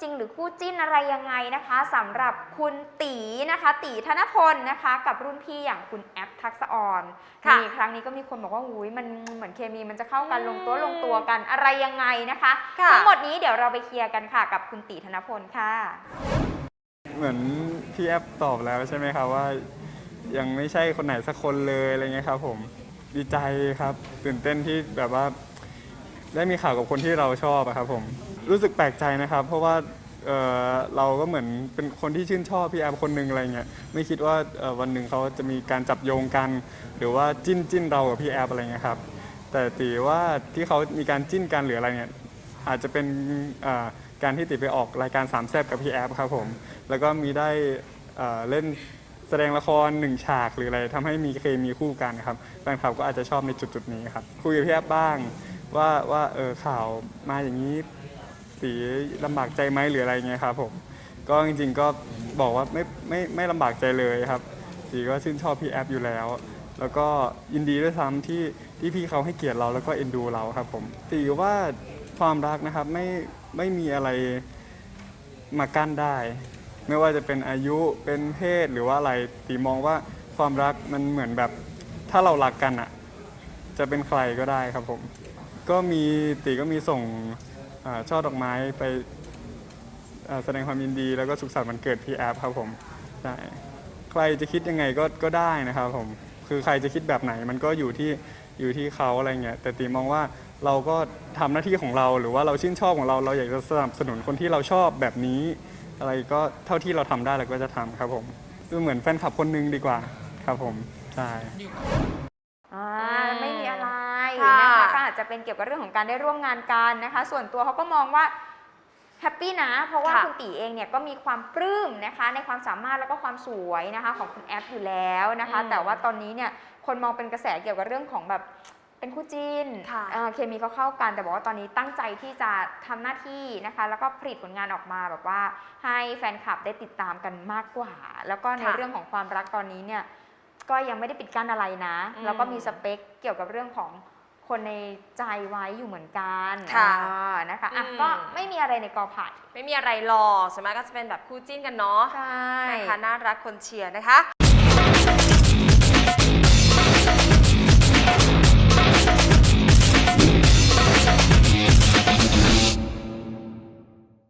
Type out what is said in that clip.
จริงหรือคู่จิ้นอะไรยังไงนะคะสำหรับคุณตีนะคะ ตีธนพลนะคะ กับรุ่นพี่อย่างคุณแอปทักษะออนค่ะมีครั้งนี้ก็มีคนบอกว่าอุ้ยมันเหมือนเคมีมันจะเข้ากันอืมลงตัวลงตัวกันอะไรยังไงนะคะค่ะทั้งหมดนี้เดี๋ยวเราไปเคลียร์กันค่ะ กับคุณตีธนพลค่ะ เหมือนพี่แอปตอบแล้วใช่ไหมครับว่า ยังไม่ใช่คนไหนสักคนเลยอะไรเงี้ยครับ ผมดีใจครับ ตื่นเต้นที่แบบว่าได้มีข่าวกับคนที่เราชอบอะครับผม รู้สึกแปลกใจนะครับ เพราะว่าเอ่อเราก็เหมือนเป็นคนที่ชื่นชอบพี่แอปคนหนึ่งอะไรเงี้ยไม่คิดว่าเอ่อวันหนึ่งเขาจะมีการจับโยงกัน หรือว่าจิ้นจิ้นเรากับพี่แอปอะไรเงี้ยครับแต่ตีว่าที่เขามีการจิ้นกันหรืออะไรเนี่ยอาจจะเป็นเอ่อการที่ติดไปออกรายการสามแซบกับพี่แอฟครับผมแล้วก็มีได้เอ่อเล่นแสดงละครหนึ่งฉากหรืออะไรทำให้มีเคมีคู่กันครับแฟนคลับก็อาจจะชอบในจุดๆนี้ครับคุยกับพี่แอฟบ้าง ว่าว่าเออข่าวมาอย่างนี้ีลำบากใจไหมหรืออะไรเงี้ยครับผมก็จริงๆก็บอกว่าไม่ไม่ไม่ลำบากใจเลยครับตีก็ชื่นชอบพี่แอฟอยู่แล้ว แล้วก็ยินดีด้วยซ้ำที่ที่พี่เขาให้เกียรติเราแล้วก็เอ็นดูเราครับผมตีว่าความรักนะครับไม่ไม่มีอะไรมากั้นได้ ไม่ว่าจะเป็นอายุเป็นเพศหรือว่าอะไรตีมองว่าความรักมันเหมือนแบบถ้าเรารักกันอะ จะเป็นใครก็ได้ครับผม ก็มีตีก็มีส่ง ช่อดอกไม้ไปแสดงความยินดีแล้วก็สุขสันต์วันเกิดพี่แอฟครับผมใช่ใครจะคิดยังไงก็ก็ได้นะครับผมคือใครจะคิดแบบไหนมันก็อยู่ที่อยู่ที่เขาอะไรเงี้ยแต่ตีมองว่าเราก็ทำหน้าที่ของเราหรือว่าเราชื่นชอบของเราเราอยากจะสนับสนุนคนที่เราชอบแบบนี้ อะไรก็เท่าที่เราทำได้เราก็จะทำครับผมคือเหมือนแฟนคลับคนหนึงดีกว่าครับผมใช่ไม่มี อะไรค่ะนะคะก็อาจจะเป็นเกี่ยวกับเรื่องของการได้ร่วมงานกันนะคะ ส่วนตัวเขาก็มองว่าแฮปปี้นะ เพราะว่าค่ะคุณตีเองเนี่ยก็มีความปลื้มนะคะ ในความสามารถแล้วก็ความสวยนะคะ ของคุณแอปอยู่แล้วนะคะแต่ว่าตอนนี้เนี่ยคนมองเป็นกระแสเกี่ยวกับเรื่องของแบบเป็นคู่จิ้นค่ะ เอ่อเคมีเขาเข้ากันแต่บอกว่าตอนนี้ตั้งใจที่จะทำหน้าที่นะคะ แล้วก็ผลิตผลงานออกมาแบบว่าให้แฟนคลับได้ติดตามกันมากกว่า แล้วก็ในค่ะเรื่องของความรักตอนนี้เนี่ยก็ยังไม่ได้ปิดกั้นอะไรนะ อืม แล้วก็มีสเปคเกี่ยวกับเรื่องของ คนในใจไว้อยู่เหมือนกันค่ะอ่านะคะอะอืม ก็ไม่มีอะไรในกอไผ่ไม่มีอะไรหรอกส่วนมากก็จะเป็นแบบคู่จิ้นกันเนาะใช่ นะคะน่ารักคนเชียร์นะคะ